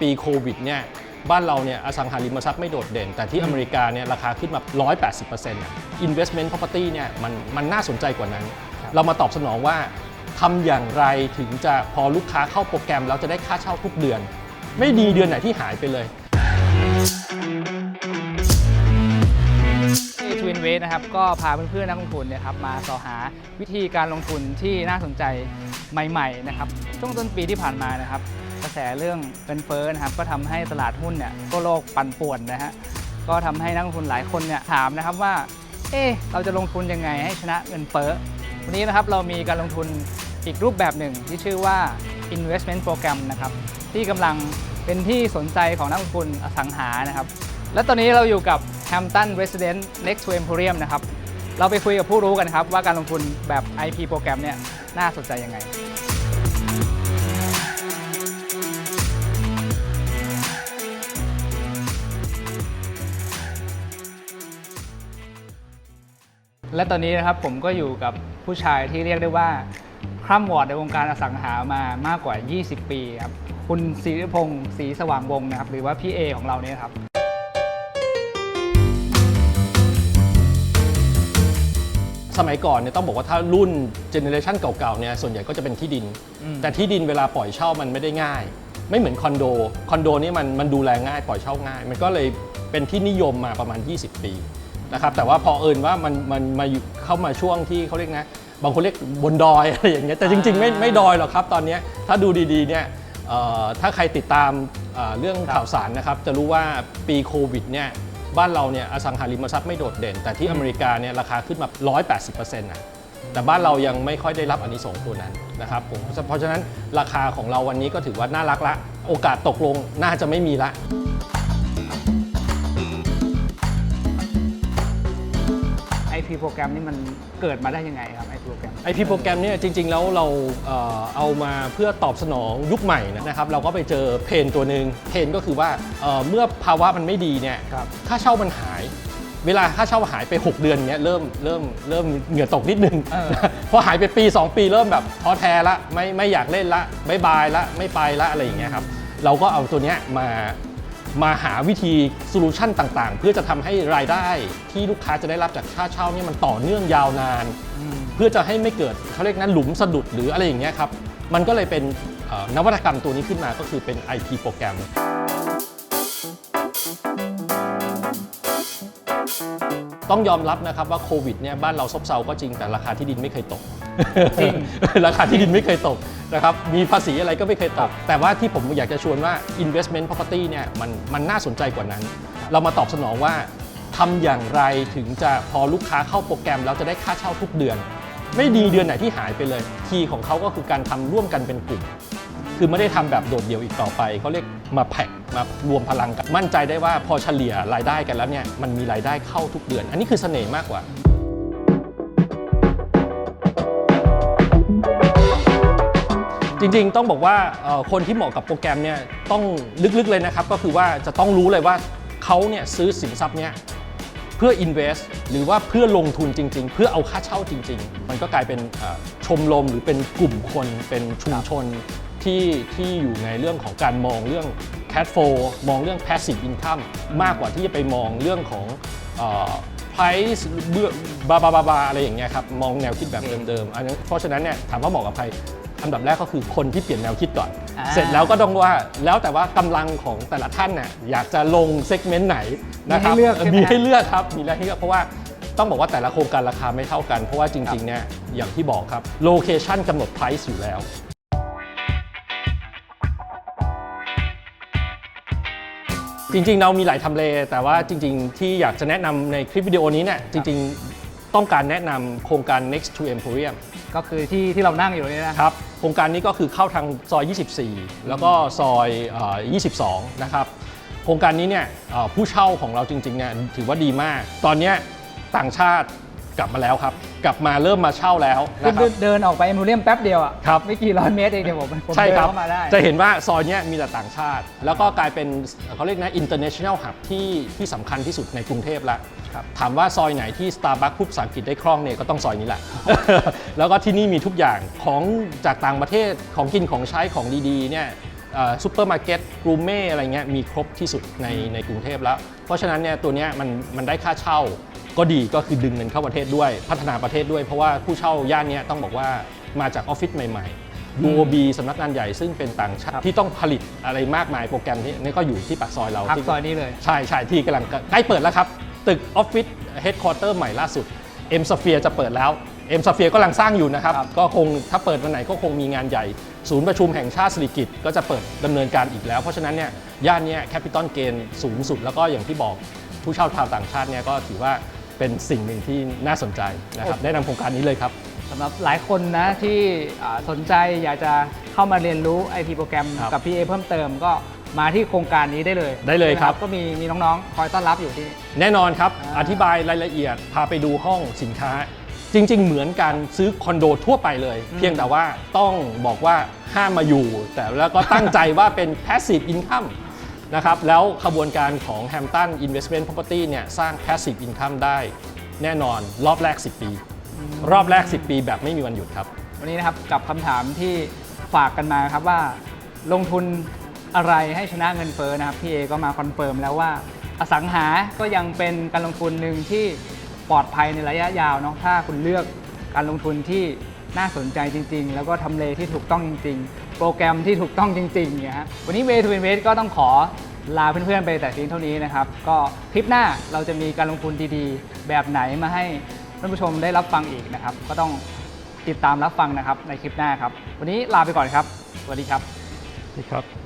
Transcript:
ปีโควิดเนี่ยบ้านเราเนี่ยอสังหาริมทรัพย์ไม่โดดเด่น แต่ที่อเมริกาเนี่ยราคาขึ้นมา 180%อะ investment property เนี่ยมันมันน่าสนใจกว่านั้น เรามาตอบสนองว่าทำอย่างไรถึงจะพอลูกค้าเข้าโปรแกรมแล้วจะได้ค่าเช่าทุกเดือน ไม่ดีเดือนไหนที่หายไปเลย ทวินเวสนะครับก็พาเพื่อนๆนักลงทุนเนยครับมาสอหาวิธีการลงทุนที่น่าสนใจใหม่ๆนะครับช่วงต้นปีที่ผ่านมานะครับก ระแสเรื่องเงินเฟ้อนะครับก็ทำให้ตลาดหุ้นเนี่ยก็โลกปั่นป่วนนะฮะก็ทำให้นักลงทุนหลายคนเนี่ยถามนะครับว่า เอ๊เราจะลงทุนยังไงให้ชนะเงินเฟ้อวันนี้นะครับเรามีการลงทุนอีกรูปแบบหนึ่งที่ชื่อว่า investment program นะครับที่กำลังเป็นที่สนใจของนักลงทุนอสังหานะครับและตอนนี้เราอยู่กับ Hampton Resident Next to Emporium นะครับเราไปคุยกับผู้รู้กันครับว่าการลงทุนแบบ IP โปรแกรมเนี่ยน่าสนใจยังไง และตอนนี้นะครับผมก็อยู่กับผู้ชายที่เรียกได้ว่าคร่ำวอร์ดในวงการอสังหามามากกว่า 20 ปีครับ คุณศรีพงศ์ศรีสว่างวงศ์นะครับ หรือว่าพี่เอของเราเนี่ยครับ สมัยก่อนเนี่ยต้องบอกว่าถ้ารุ่นเจเนอเรชันเก่าๆเนี่ยส่วนใหญ่ก็จะเป็นที่ดิน อืม แต่ที่ดินเวลาปล่อยเช่ามันไม่ได้ง่าย ไม่เหมือนคอนโด คอนโดนี่มันมันดูแลง่ายปล่อยเช่าง่าย มันก็เลยเป็นที่นิยมมาประมาณ 20 ปี นะครับแต่ว่าพอเอิญว่ามันมันมาอยู่เข้ามาช่วงที่เขาเรียกนะ บางคนเรียกบนดอยอะไรอย่างเงี้ยแต่จริง ๆ ไม่ไม่ดอยหรอกครับ ตอนเนี้ยถ้าดูดีๆเนี่ยเอ่อถ้าใครติดตามเอ่อเรื่องข่าวสารนะครับ จะรู้ว่าปีโควิดเนี่ยบ้านเราเนี่ยอสังหาริมทรัพย์ไม่โดดเด่น แต่ที่อเมริกาเนี่ยราคาขึ้นมา 180%นะแต่บ้านเรายังไม่ค่อยได้รับอานิสงส์ตัวนั้นนะครับผมเพราะฉะนั้นราคาของเราวันนี้ก็ถือว่าน่ารักละ โอกาสตกลงน่าจะไม่มีละ IP โปรแกรมนี่มันเกิดมาได้ยังไงครับ IP โปรแกรมไอพีโปรแกรมเนี่ยจริง ๆ แล้วเราเอ่อเอามาเพื่อตอบสนองยุคใหม่นะครับเราก็ไปเจอเพนตัวหนึ่งเพนก็คือว่าเอ่อเมื่อภาวะมันไม่ดีเนี่ยครับ ค่าเช่ามันหาย เวลาค่าเช่าหายไป 6 เดือนเนี้ยเริ่มเริ่มเริ่มเหงื่อตกนิดนึง เออ พอหายไปปี 2 ปีเริ่มแบบท้อแท้ละไม่ไม่อยากเล่นละบายบายละไม่ไปละอะไรอย่างเงี้ยครับเราก็เอาตัวเนี้ยมา มาหาวิธีโซลูชันต่างๆ เพื่อจะทำให้รายได้ที่ลูกค้าจะได้รับจากค่าเช่าเนี่ยมันต่อเนื่องยาวนานอืมเพื่อจะให้ไม่เกิดเขาเรียกนั้นหลุมสะดุดหรืออะไรอย่างเงี้ยครับ มันก็เลยเป็นเอ่อนวัตกรรมตัวนี้ขึ้นมาก็คือเป็น IP โปรแกรมต้องยอมรับนะครับว่าโควิดเนี่ยบ้านเราซบเซาก็จริงแต่ราคาที่ดินไม่เคยตกจริงราคาที่ดินไม่เคยตก นะครับมีภาษีอะไรก็ไม่เคยตกแต่ว่าที่ผมอยากจะชวนว่า investment property เนี่ยมันมันน่าสนใจกว่านั้น เรามาตอบสนองว่าทำอย่างไรถึงจะพอลูกค้าเข้าโปรแกรมแล้วจะได้ค่าเช่าทุกเดือน ไม่ดีเดือนไหนที่หายไปเลยคีย์ของเขาก็คือการทำร่วมกันเป็นกลุ่มคือไม่ได้ทำแบบโดดเดี่ยวอีกต่อไป เขาเรียกมาแพ็กมารวมพลังกัน มั่นใจได้ว่าพอเฉลี่ยรายได้กันแล้วเนี่ยมันมีรายได้เข้าทุกเดือน อันนี้คือเสน่ห์มากกว่า ริงๆ ต้องบอกว่าเอ่อคนที่เหมาะกับโปรแกรมเนี่ยต้องลึกๆเลยนะครับ ก็คือว่าจะต้องรู้เลยว่าเขาเนี่ยซื้อสินทรัพย์เนี่ยเพื่อ invest หรือว่าเพื่อลงทุนจริง ๆ เพื่อเอาค่าเช่าจริง ๆ มันก็กลายเป็นเอ่อชมรมหรือเป็นกลุ่มคนเป็นชุมชนที่ที่อยู่ในเรื่องของการมองเรื่อง cash flow มองเรื่อง passive income มากกว่าที่จะไปมองเรื่องของเอ่อ price เบื้อบาบาบาบาอะไรอย่างเงี้ยครับมองแนวคิดแบบเดิมๆอันนั้นเพราะฉะนั้นเนี่ยถามว่าเหมาะกับใคร อันดับแรกก็คือคนที่เปลี่ยนแนวคิดก่อน อ่า เสร็จแล้วก็ต้องว่าแล้วแต่ว่ากำลังของแต่ละท่านน่ะอยากจะลงเซกเมนต์ไหนนะครับมีให้เลือกใช่ไหมมีให้เลือกครับมีให้เลือกเพราะว่าต้องบอกว่าแต่ละโครงการราคาไม่เท่ากัน เพราะว่าจริงๆเนี่ยอย่างที่บอกครับโลเคชันกำหนด price อยู่แล้ว จริงๆ เรามีหลายทำเล แต่ว่าจริง ๆ ที่อยากจะแนะนำในคลิปวิดีโอนี้เนี่ยจริง ๆ ต้องการแนะนำโครงการ next to Emporium ก็คือที่ที่เรานั่งอยู่นี่นะครับโครงการนี้ก็คือเข้าทางซอย 24 แล้วก็ซอยเอ่อ22 นะครับโครงการนี้เนี่ยเอ่อผู้เช่าของเราจริงๆเนี่ยถือว่าดีมาก ตอนเนี้ยต่างชาติ กลับมาแล้วครับ กลับมาเริ่มมาเช่าแล้วนะคเดิรับนเดินออกไปเอมูเรียมแป๊บเดียวอะครับ ไม่กี่ร้อยเมตรเองเดี๋ยวผมผมใช่เดินครับ เข้ามาได้ จะเห็นว่าซอยเนี้ยมีแต่ต่างชาติ แล้วก็กลายเป็นเขาเรียกนะ international hub ที่ที่สำคัญที่สุดในกรุงเทพแล้วครับ ถามว่าซอยไหนที่ Starbucks พูดภาษาอังกฤษได้คล่องเนี่ยก็ต้องซอยนี้แหละ แล้วก็ที่นี่มีทุกอย่างของจากต่างประเทศของกินของใช้ของดีๆเนี่ยซูเปอร์มาร์เก็ตกรูเม่อะไรเงี้ยมีครบที่สุดในในกรุงเทพแล้ว เพราะฉะนั้นเนี่ยตัวเนี้ยมันมันได้ค่าเช่า ก็ดีก็คือดึงเงินเข้าประเทศด้วย พัฒนาประเทศด้วย เพราะว่าผู้เช่าย่านเนี้ยต้องบอกว่ามาจากออฟฟิศใหม่ ๆ UOB สำนักงานใหญ่ซึ่งเป็นต่างชาติที่ต้องผลิตอะไรมากมายโปรแกรมนี้นี่ก็อยู่ที่ปากซอยเราพักที่ซอยนี้เลยใช่ใช่ที่กำลังใกล้เปิดแล้วครับ ตึกออฟฟิศเฮดคอร์เตอร์ใหม่ล่าสุด M Sphere จะเปิดแล้ว M Sphere กำลังสร้างอยู่นะครับครับ ก็คงถ้าเปิดวันไหนก็คงมีงานใหญ่ ศูนย์ประชุมแห่งชาติสิริกิติ์ก็จะเปิดดำเนินการอีกแล้ว เพราะฉะนั้นเนี่ยย่านเนี้ยแคปิตอลเกนสูงสุดแล้วก็อย่างที่บอกผู้เช่าชาวต่างชาติเนี่ยก็ถือว่า เป็นสิ่งหนึ่งที่น่าสนใจนะครับแนะนำโครงการนี้เลยครับ สำหรับหลายคนนะที่อ่าสนใจอยากจะเข้ามาเรียนรู้ IT โปรแกรมครับกับพี่เอเพิ่มเติมก็มาที่โครงการนี้ได้เลยได้เลยครับนะก็มีมีน้องๆ คอยต้อนรับอยู่ที่ แน่นอนครับ อ่า อธิบายรายละเอียด พาไปดูห้องสินค้า จริง ๆ เหมือนการซื้อคอนโดทั่วไปเลย เพียงแต่ว่าต้องบอกว่าห้ามมาอยู่ แต่แล้วก็ตั้งใจว่าเป็น passive income นะครับแล้วขบวนการของ Hampton Investment Property เนี่ยสร้าง passive income ได้แน่นอนรอบแรก 10 ปี รอบแรก 10 ปีแบบไม่มีวันหยุดครับ วันนี้นะครับกับคำถามที่ฝากกันมาครับว่าลงทุนอะไรให้ชนะเงินเฟ้อนะครับพี่เอก็มาคอนเฟิร์มแล้วว่าอสังหาก็ยังเป็นการลงทุนหนึ่งที่ปลอดภัยในระยะยาวเนาะถ้าคุณเลือกการลงทุนที่น่าสนใจจริง ๆ แล้วก็ทำเลที่ถูกต้องจริง ๆ โปรแกรมที่ถูกต้องจริงๆเนี่ยฮะวันนี้ Way to Invest ก็ต้องขอลาเพื่อนๆไปแต่เพียงเท่านี้นะครับ ก็คลิปหน้าเราจะมีการลงทุนดีๆ แบบไหนมาให้ท่านผู้ชมได้รับฟังอีกนะครับ ก็ต้องติดตามรับฟังนะครับในคลิปหน้าครับ วันนี้ลาไปก่อนครับ สวัสดีครับครับ